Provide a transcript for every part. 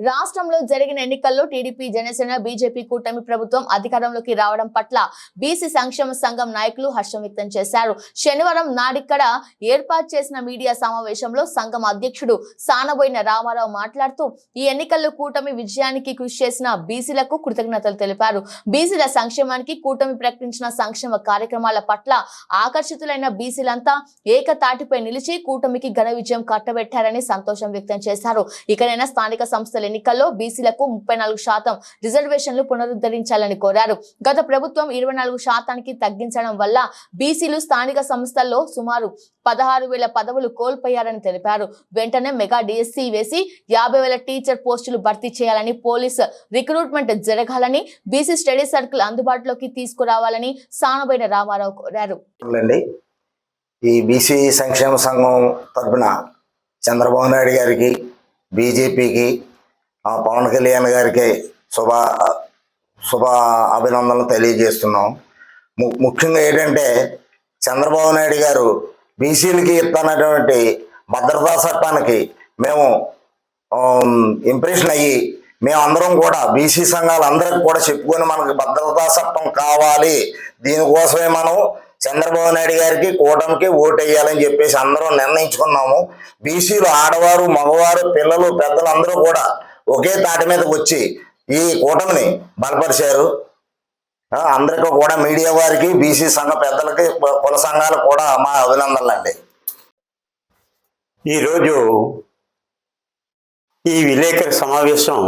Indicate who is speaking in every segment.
Speaker 1: రాష్ట్రంలో జరిగిన ఎన్నికల్లో టీడీపీ జనసేన బీజేపీ కూటమి ప్రభుత్వం అధికారంలోకి రావడం పట్ల బీసీ సంక్షేమ సంఘం నాయకులు హర్షం వ్యక్తం చేశారు. శనివారం నాడిక్కడ ఏర్పాటు చేసిన మీడియా సమావేశంలో సంఘం అధ్యక్షుడు సానబోయిన రామారావు మాట్లాడుతూ ఈ ఎన్నికల్లో కూటమి విజయానికి కృషి చేసిన బీసీలకు కృతజ్ఞతలు తెలిపారు. బీసీల సంక్షేమానికి కూటమి ప్రకటించిన సంక్షేమ కార్యక్రమాల పట్ల ఆకర్షితులైన బీసీలంతా ఏకతాటిపై నిలిచి కూటమికి ఘన విజయం కట్టబెట్టారని సంతోషం వ్యక్తం చేశారు. ఇకనైనా స్థానిక సంస్థలు ఎన్నికల్లో బీసీలకు ముప్పై నాలుగు శాతం రిజర్వేషన్లు పునరుద్ధరించాలని కోరారు. గత ప్రభుత్వం ఇరవై నాలుగు శాతానికి తగ్గించడం వల్ల బీసీలు స్థానిక సంస్థల్లో సుమారు పదహారు వేల పదవులు కోల్పోయారని తెలిపారు. వెంటనే మెగా డిఎస్సి వేసి యాభై వేల టీచర్ పోస్టులు భర్తీ చేయాలని పోలీస్ రిక్రూట్మెంట్ జరగాలని బీసీ స్టడీ సర్కిల్ అందుబాటులోకి తీసుకురావాలని సానబోయిన రామారావు కోరారు.
Speaker 2: ఈ బీసీ సంక్షేమ సంఘం తరఫున చంద్రబాబు నాయుడు గారికి బీజేపీకి ఆ పవన్ కళ్యాణ్ గారికి శుభ శుభ అభినందనలు తెలియజేస్తున్నాం. ము- ముఖ్యంగా ఏంటంటే చంద్రబాబు నాయుడు గారు బీసీలకి ఇస్తున్నటువంటి భద్రతా చట్టానికి మేము ఇంప్రెషన్ అయ్యి మేమందరం కూడా బీసీ సంఘాలు అందరికి కూడా చెప్పుకొని మనకు భద్రతా చట్టం కావాలి. దీనికోసమే మనం చంద్రబాబు నాయుడు గారికి కూటమికి ఓటు వేయాలని చెప్పేసి అందరం నిర్ణయించుకున్నాము. బీసీలు ఆడవారు మగవారు పిల్లలు పెద్దలు అందరూ కూడా ఒకే తాటి మీద వచ్చి ఈ కూటమిని బలపరిచారు. అందరికీ కూడా మీడియా వారికి బీసీ సంఘ పెద్దలకి కుల సంఘాలకు కూడా మా అభినందనలు అండి
Speaker 3: ఈరోజు ఈ విలేకరు సమావేశం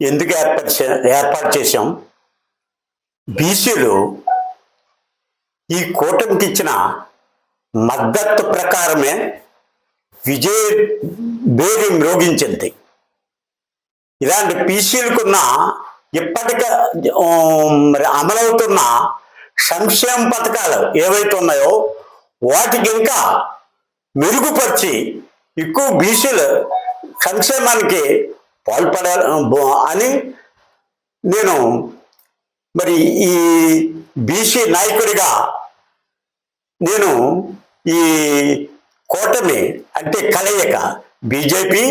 Speaker 3: ఎందుకు ఏర్పాటు చే- ఏర్పాటు చేశాం? బీసీలు ఈ కూటమికి ఇచ్చిన మద్దతు ప్రకారమే విజయ బేరి మ్రోగించింది ఇలాంటి పీసీలకున్న ఇప్పటికే మరి అమలవుతున్న సంక్షేమ పథకాలు ఏవైతే ఉన్నాయో వాటికి ఇంకా మెరుగుపరిచి ఎక్కువ బీసీలు సంక్షేమానికి పాల్పడాలి అని నేను మరి ఈ బీసీ నాయకుడిగా నేను ఈ కూటమి అంటే కలయిక. బీజేపీ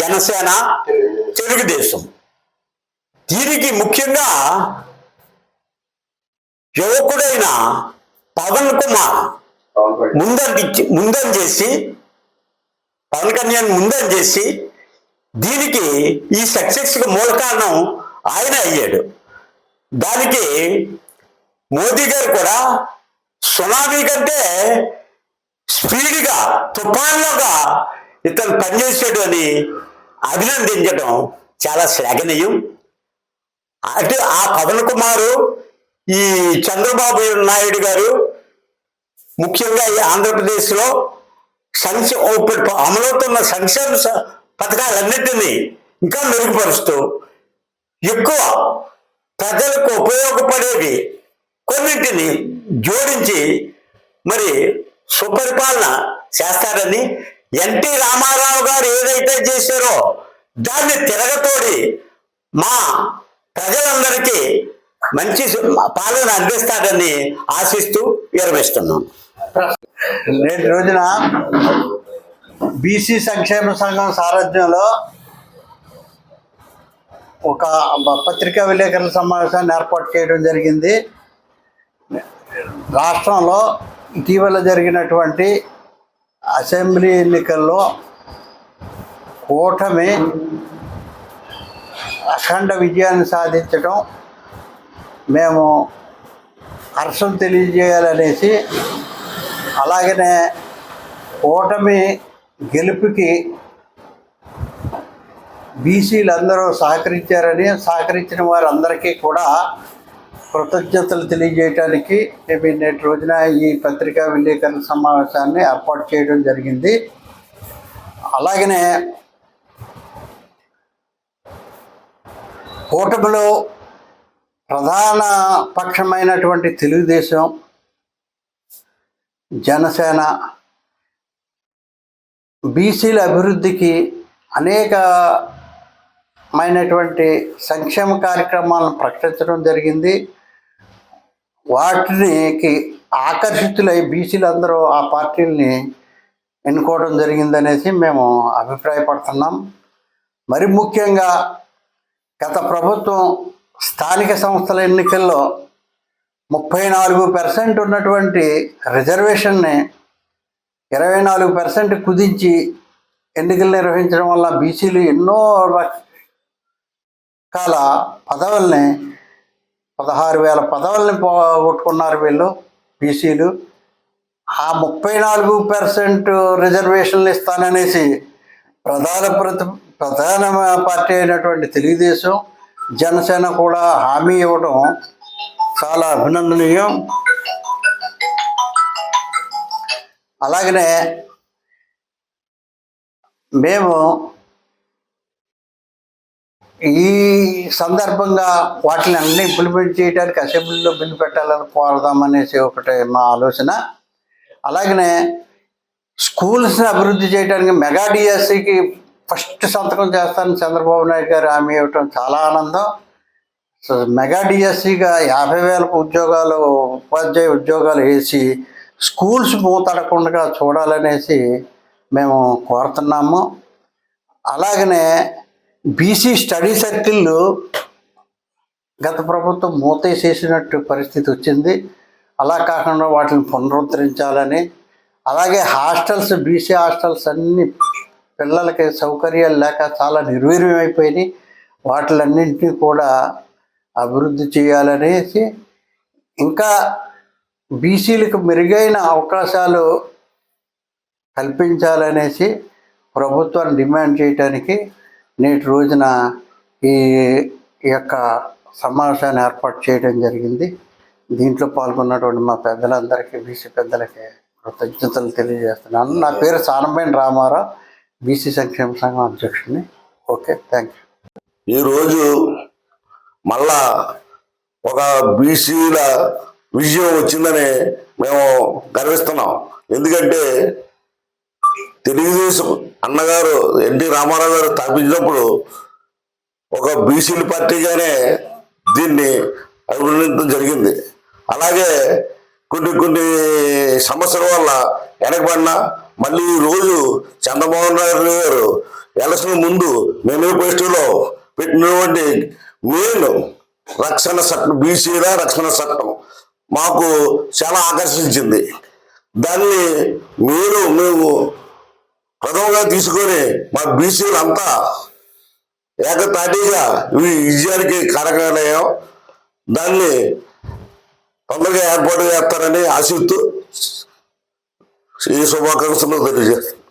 Speaker 3: జనసేన తెలుగుదేశం. దీనికి ముఖ్యంగా యువకుడైన పవన్ కుమార్ ముందంటి ముందం చేసి పవన్ కళ్యాణ్ ముందం చేసి దీనికి ఈ సక్సెస్కి మూల కారణం ఆయన అయ్యాడు. దానికి మోదీ గారు కూడా సునామీ కంటే స్పీడ్గా తుఫాన్లోగా ఇతను పనిచేసాడు అని అభినందించడం చాలా శ్లాఘనీయం. అటు ఆ పవన్ కుమారు ఈ చంద్రబాబు నాయుడు గారు ముఖ్యంగా ఈ ఆంధ్రప్రదేశ్లో సంక్షే ఇప్పుడు అమలవుతున్న సంక్షేమ పథకాలన్నింటినీ ఇంకా మెరుగుపరుస్తూ ఎక్కువ ప్రజలకు ఉపయోగపడేవి కొన్నింటిని జోడించి మరి సుపరిపాలన చేస్తారని ఎన్టీ రామారావు గారు ఏదైతే చేశారో దాన్ని తిరగతోడి మా ప్రజలందరికీ మంచి పాలన అందిస్తాడని ఆశిస్తూ విరమిస్తున్నాను
Speaker 4: నేటి రోజున బీసీ సంక్షేమ సంఘం సారథ్యంలో ఒక పత్రికా విలేకరుల సమావేశాన్ని ఏర్పాటు చేయడం జరిగింది. రాష్ట్రంలో ఇటీవల జరిగినటువంటి అసెంబ్లీ ఎన్నికల్లో కూటమి అఖండ విజయాన్ని సాధించడం మేము హర్షం తెలియజేయాలనేసి అలాగనే కూటమి గెలుపుకి బీసీలందరూ సహకరించారని సహకరించిన వారందరికీ కూడా కృతజ్ఞతలు తెలియజేయటానికి మేము నేటి రోజున ఈ పత్రికా విలేకరుల సమావేశాన్ని ఏర్పాటు చేయడం జరిగింది. అలాగనే కూటమిలో ప్రధాన పక్షమైనటువంటి తెలుగుదేశం జనసేన బీసీల అభివృద్ధికి అనేకమైనటువంటి సంక్షేమ కార్యక్రమాలను ప్రకటించడం జరిగింది. వాటికి ఆకర్షితులై బీసీలందరూ ఆ పార్టీల్ని ఎన్నుకోవడం జరిగిందనేసి మేము అభిప్రాయపడుతున్నాం. మరి ముఖ్యంగా గత ప్రభుత్వం స్థానిక సంస్థల ఎన్నికల్లో ముప్పై నాలుగు పర్సెంట్ ఉన్నటువంటి రిజర్వేషన్ని ఇరవై నాలుగు పర్సెంట్ కుదించి ఎన్నికలు నిర్వహించడం వల్ల బీసీలు ఎన్నో రకాల పదవుల్ని పదహారు వేల పదవుల్ని పోగొట్టుకున్నారు వీళ్ళు బీసీలు. ఆ ముప్పై నాలుగు పర్సెంట్ రిజర్వేషన్లు ఇస్తాననేసి ప్రధాన ప్రతి ప్రధాన పార్టీ అయినటువంటి తెలుగుదేశం జనసేన కూడా హామీ ఇవ్వడం చాలా అభినందనీయం. అలాగనే మేము ఈ సందర్భంగా వాటిని అన్ని ఇంప్లిమెంట్ చేయడానికి అసెంబ్లీలో బిల్లు పెట్టాలని కోరదామనేసి ఒకటి మా ఆలోచన. అలాగనే స్కూల్స్ని అభివృద్ధి చేయడానికి మెగా డిఎస్సికి ఫస్ట్ సంతకం చేస్తానని చంద్రబాబు నాయుడు గారు హామీ ఇవ్వటం చాలా ఆనందం. సో మెగా డిఎస్సిగా యాభై వేల ఉద్యోగాలు ఉపాధ్యాయ ఉద్యోగాలు వేసి స్కూల్స్ మూతడకుండా చూడాలనేసి మేము కోరుతున్నాము. అలాగనే బీసీ స్టడీ సర్కిళ్ళు గత ప్రభుత్వం మూతేసేసినట్టు పరిస్థితి వచ్చింది. అలా కాకుండా వాటిని పునరుద్ధరించాలని అలాగే హాస్టల్స్ బీసీ హాస్టల్స్ అన్ని పిల్లలకి సౌకర్యాలు లేక చాలా నిర్వీర్యమైపోయినాయి. వాటిలన్నింటినీ కూడా అభివృద్ధి చేయాలనేసి ఇంకా బీసీలకు మెరుగైన అవకాశాలు కల్పించాలనేసి ప్రభుత్వాన్ని డిమాండ్ చేయటానికి నేటి రోజున ఈ యొక్క సమావేశాన్ని ఏర్పాటు చేయడం జరిగింది. దీంట్లో పాల్గొన్నటువంటి మా పెద్దలందరికీ బీసీ పెద్దలకి కృతజ్ఞతలు తెలియజేస్తున్నాను. నా పేరు సానబైన రామారావు బీసీ సంక్షేమ సంఘం అధ్యక్షుడిని. Okay thank you.
Speaker 5: ఈరోజు మళ్ళా ఒక బీసీల విజయం వచ్చిందని మేము గర్విస్తున్నాం. ఎందుకంటే తెలుగుదేశం అన్నగారు ఎన్టీ రామారావు గారు స్థాపించినప్పుడు ఒక బీసీల పార్టీగానే దీన్ని అభివృద్ధి జరిగింది. అలాగే కొన్ని కొన్ని సమస్యల వల్ల వెనకబడినా మళ్ళీ రోజు చంద్రబాబు నాయుడు గారు ఎలక్షన్ ముందు మేనిఫెస్టోలో పెట్టినటువంటి మెయిన్ రక్షణ చట్టం బీసీల రక్షణ చట్టం మాకు చాలా ఆకర్షించింది. దాన్ని మీరు మేము ప్రథమంగా తీసుకొని మా బీసీలు అంతా ఏకతాటిగా ఈ విజయానికి కారకాలయం దాన్ని తొందరగా ఏర్పాటు చేస్తారని ఆశిస్తూ ఈ శుభాకాంక్షలు తెలియజేస్తాను